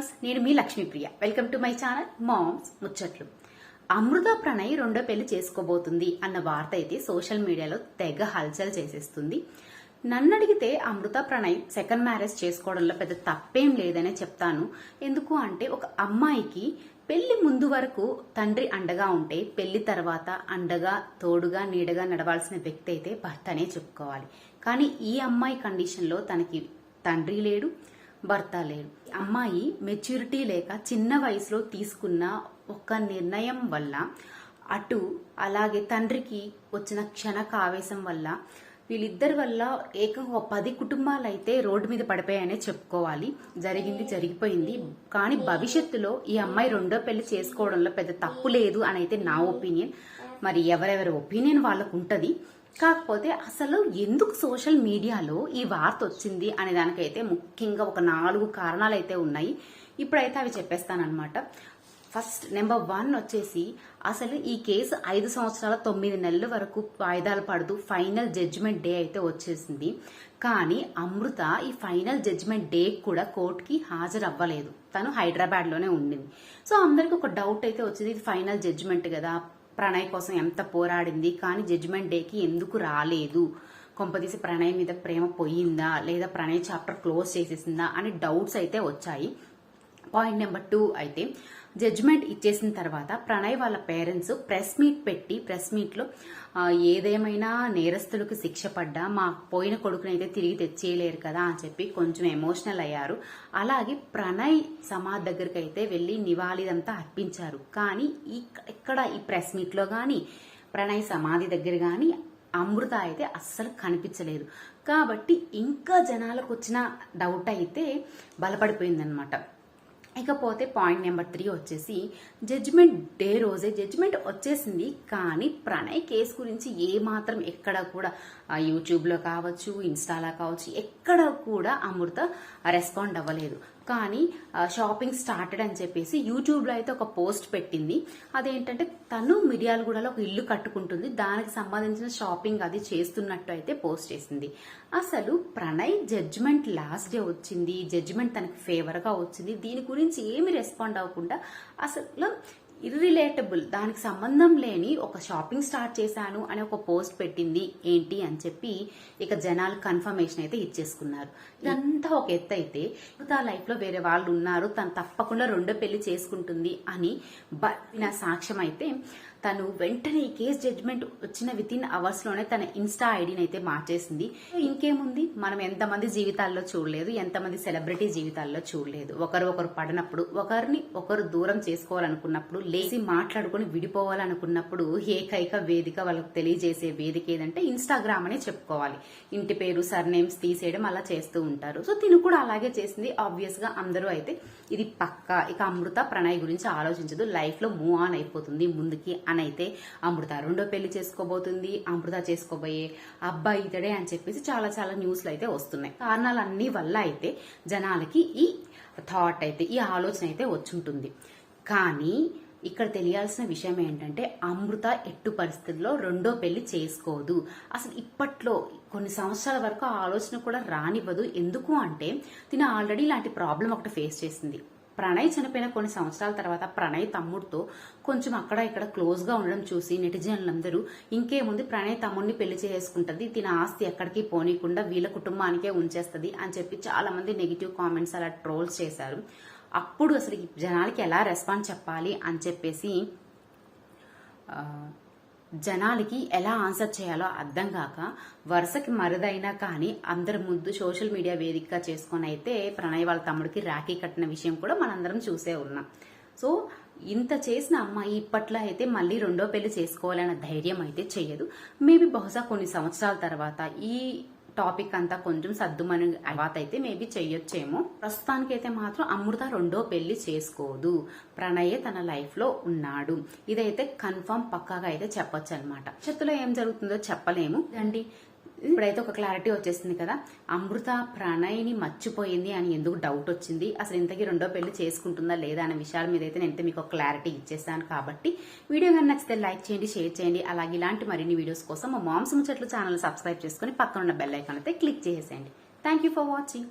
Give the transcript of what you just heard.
Viewers నేను మీ Lakshmipriya. Welcome to my channel moms ముచ్చట్లు అమృత ప్రణయ్ రెండో పెళ్ళి చేసుకోబోతుంది అన్న వార్త అయితే సోషల్ మీడియాలో తెగ హల్చల్ చేసేస్తుంది. నన్ను అడిగితే అమృత ప్రణయ్ సెకండ్ మ్యారేజ్ చేసుకోవడంలో పెద్ద తప్పేం లేదనే చెప్తాను. ఎందుకు అంటే ఒక అమ్మాయికి పెళ్ళి ముందు వరకు తండ్రి అండగా ఉంటే పెళ్ళి తర్వాత అండగా తోడుగా నీడగా నడవాల్సిన వ్యక్తి అయితే భర్తనే చెప్పుకోవాలి. కానీ ఈ అమ్మాయి కండిషన్లో తనకి తండ్రి లేడు. భర్త లేడు. అమ్మాయి మెచ్యూరిటీ లేక చిన్న వయసులో తీసుకున్న ఒక నిర్ణయం వల్ల అటు అలాగే తండ్రికి వచ్చిన క్షణక ఆవేశం వల్ల వీళ్ళిద్దరి వల్ల ఏకంగా పది కుటుంబాలు అయితే రోడ్డు మీద పడిపోయాయనే చెప్పుకోవాలి. జరిగింది జరిగిపోయింది. కానీ భవిష్యత్తులో ఈ అమ్మాయి రెండో పెళ్ళి చేసుకోవడంలో పెద్ద తప్పు లేదు అని అయితే నా ఒపీనియన్. మరి ఎవరెవరి ఒపీనియన్ వాళ్ళకు ఉంటుంది కాకపోతే అసలు ఎందుకు సోషల్ మీడియాలో ఈ వార్త వచ్చింది అనే దానికైతే ముఖ్యంగా ఒక నాలుగు కారణాలు అయితే ఉన్నాయి. ఇప్పుడైతే అవి చెప్పేస్తానమాట ఫస్ట్ నెంబర్ వన్ వచ్చేసి అసలు ఈ కేసు ఐదు సంవత్సరాల తొమ్మిది నెలల వరకు వాయిదాలు పడుతూ ఫైనల్ జడ్జిమెంట్ డే అయితే వచ్చేసింది. కానీ అమృత ఈ ఫైనల్ జడ్జిమెంట్ డే కూడా కోర్టుకి హాజరు అవ్వలేదు తను హైదరాబాద్లోనే ఉండింది. సో అందరికి ఒక డౌట్ అయితే వచ్చింది ఇది ఫైనల్ జడ్జిమెంట్ కదా. ప్రణయ్ కోసం ఎంత పోరాడింది కానీ జడ్జిమెంట్ డేకి ఎందుకు రాలేదు? కొంపదీసి ప్రణయ్ మీద ప్రేమ పోయిందా? లేదా ప్రణయ్ చాప్టర్ క్లోజ్ చేసేసిందా? అని డౌట్స్ అయితే వచ్చాయి. పాయింట్ నెంబర్ టూ అయితే జడ్జిమెంట్ ఇచ్చేసిన తర్వాత ప్రణయ్ వాళ్ళ పేరెంట్స్ ప్రెస్ మీట్ పెట్టి ప్రెస్ మీట్లో ఏదేమైనా నేరస్తులకు శిక్ష పడ్డా? మా పోయిన కొడుకునైతే తిరిగి తెచ్చేయలేరు కదా అని చెప్పి కొంచెం ఎమోషనల్ అయ్యారు. అలాగే ప్రణయ్ సమాధ్ దగ్గరికి అయితే వెళ్ళి నివాళిదంతా అర్పించారు. కానీ ఇక్కడ ఈ ప్రెస్ మీట్లో కానీ ప్రణయ్ సమాధి దగ్గర కానీ అమృత అయితే అస్సలు కనిపించలేదు. కాబట్టి ఇంకా జనాలకు వచ్చిన డౌట్ అయితే బలపడిపోయిందనమాట ఇకపోతే పాయింట్ నెంబర్ త్రీ వచ్చేసి జడ్జిమెంట్ డే రోజే జడ్జిమెంట్ వచ్చేసింది. కానీ ప్రణయ్ కేసు గురించి ఏ మాత్రం ఎక్కడ కూడా యూట్యూబ్లో కావచ్చు ఇన్స్టాలో కావచ్చు ఎక్కడ కూడా అమృత రెస్పాండ్ అవ్వలేదు. కానీ షాపింగ్ స్టార్టెడ్ అని చెప్పేసి యూట్యూబ్లో అయితే ఒక పోస్ట్ పెట్టింది. అదేంటంటే తను మిర్యాలగూడలో ఒక ఇల్లు కట్టుకుంటుంది. దానికి సంబంధించిన షాపింగ్ అది చేస్తున్నట్టు అయితే పోస్ట్ చేసింది. అసలు ప్రణయ్ జడ్జ్మెంట్ లాస్ట్ డే వచ్చింది. జడ్జ్మెంట్ తనకి ఫేవర్గా వచ్చింది. దీని గురించి ఏమి రెస్పాండ్ అవ్వకుండా అసలు ఇర్రిలేటబుల్ దానికి సంబంధం లేని ఒక షాపింగ్ స్టార్ట్ చేశాను అని ఒక పోస్ట్ పెట్టింది. ఏంటి అని చెప్పి ఇక జనాలు కన్ఫర్మేషన్ అయితే ఇచ్చేసుకున్నారు. ఇదంతా ఒక ఎత్తు అయితే తన లైఫ్లో వేరే వాళ్ళు ఉన్నారు తను తప్పకుండా రెండో పెళ్ళి చేసుకుంటుంది అని బ- నా సాక్ష్యం అయితే తను వెంటనే ఈ కేసు జడ్జ్మెంట్ వచ్చిన విత్ ఇన్ అవర్స్లోనే తన ఇన్స్టా ఐడిని అయితే మార్చేసింది. ఇంకేముంది? మనం ఎంతమంది జీవితాల్లో చూడలేదు ఎంతమంది సెలబ్రిటీ జీవితాల్లో చూడలేదు. ఒకరు ఒకరు పడినప్పుడు ఒకరిని ఒకరు దూరం చేసుకోవాలనుకున్నప్పుడు లేచి మాట్లాడుకుని విడిపోవాలనుకున్నప్పుడు ఏకైక వేదిక వాళ్ళకి తెలియజేసే వేదిక ఏదంటే ఇన్స్టాగ్రామ్ అనే చెప్పుకోవాలి. ఇంటి పేరు సర్నేమ్స్ తీసేయడం అలా చేస్తూ ఉంటారు. సో తిను కూడా అలాగే చేసింది. ఆబ్వియస్గా అందరూ అయితే ఇది పక్క. ఇక అమృత ప్రణయ్ గురించి ఆలోచించదు. లైఫ్లో మూవ్ ఆన్ అయిపోతుంది. ముందుకి అని అయితే అమృత రెండో పెళ్ళి చేసుకోబోతుంది. అమృత చేసుకోబోయే అబ్బాయి ఇతడే అని చెప్పేసి చాలా చాలా న్యూస్లు అయితే వస్తున్నాయి. కారణాలన్నీ వల్ల అయితే జనాలకి ఈ థాట్ అయితే ఈ ఆలోచన అయితే వచ్చుంటుంది. కానీ ఇక్కడ తెలియాల్సిన విషయం ఏంటంటే అమృత ఎట్టు పరిస్థితుల్లో రెండో పెళ్ళి చేసుకోదు. అసలు ఇప్పట్లో కొన్ని సంవత్సరాల వరకు ఆ ఆలోచన కూడా రానివ్వదు. ఎందుకు అంటే తిన ఆల్రెడీ ఇలాంటి ప్రాబ్లం ఒకటి ఫేస్ చేసింది. ప్రణయ్ చనిపోయిన కొన్ని సంవత్సరాల తర్వాత ప్రణయ్ తమ్ముడితో కొంచెం అక్కడ ఇక్కడ క్లోజ్గా ఉండడం చూసి నెటిజన్లందరూ ఇంకేముంది ప్రణయ్ తమ్ముడిని పెళ్ళి చేసుకుంటది తిన ఆస్తి ఎక్కడికి పోనీకుండా వీళ్ళ కుటుంబానికే ఉంచేస్తుంది అని చెప్పి చాలా మంది నెగిటివ్ కామెంట్స్ అలా ట్రోల్స్ చేశారు. అప్పుడు అసలు జనాలకి ఎలా రెస్పాన్స్ చెప్పాలి అని చెప్పేసి జనాలకి ఎలా ఆన్సర్ చేయాలో అర్థం కాక వరుసకి మరుదైనా కానీ అందరి ముందు సోషల్ మీడియా వేదికగా చేసుకొని అయితే ప్రణయ్ వాళ్ళ తమ్ముడికి రాఖీ కట్టిన విషయం కూడా మనందరం చూసే ఉన్నాం. సో ఇంత చేసిన అమ్మాయి ఇప్పట్లో అయితే మళ్ళీ రెండో పెళ్ళి చేసుకోవాలన్న ధైర్యం అయితే చేయదు. మేబీ బహుశా కొన్ని సంవత్సరాల తర్వాత ఈ టాపిక్ అంతా కొంచెం సర్దుమని తర్వాత అయితే మేబీ చెయ్యొచ్చేమో. ప్రస్తుతానికైతే మాత్రం అమృత రెండో పెళ్ళి చేసుకోదు. ప్రణయే తన లైఫ్లో ఉన్నాడు. ఇదైతే కన్ఫర్మ్ పక్కాగా అయితే చెప్పొచ్చు అనమాట చెత్తలో ఏం జరుగుతుందో చెప్పలేము. అండి Hmm. ఇప్పుడైతే ఒక క్లారిటీ వచ్చేసింది కదా. అమృత ప్రణయ్ని మర్చిపోయింది అని ఎందుకు డౌట్ వచ్చింది? అసలు ఇంతకీ రెండో పెళ్ళి చేసుకుంటుందా లేదా అనే విషయాల మీద అయితే నేను మీకు ఒక క్లారిటీ ఇచ్చేసాను కాబట్టి వీడియో కానీ నచ్చితే లైక్ చేయండి షేర్ చేయండి. అలాగే ఇలాంటి మరిన్ని వీడియోస్ కోసం మా మాంసం చెట్లు ఛానల్ సబ్స్క్రైబ్ చేసుకుని పక్కన ఉన్న బెల్ ఐకాన్ అయితే క్లిక్ చేసేయండి థ్యాంక్ యూ ఫర్ వాచింగ్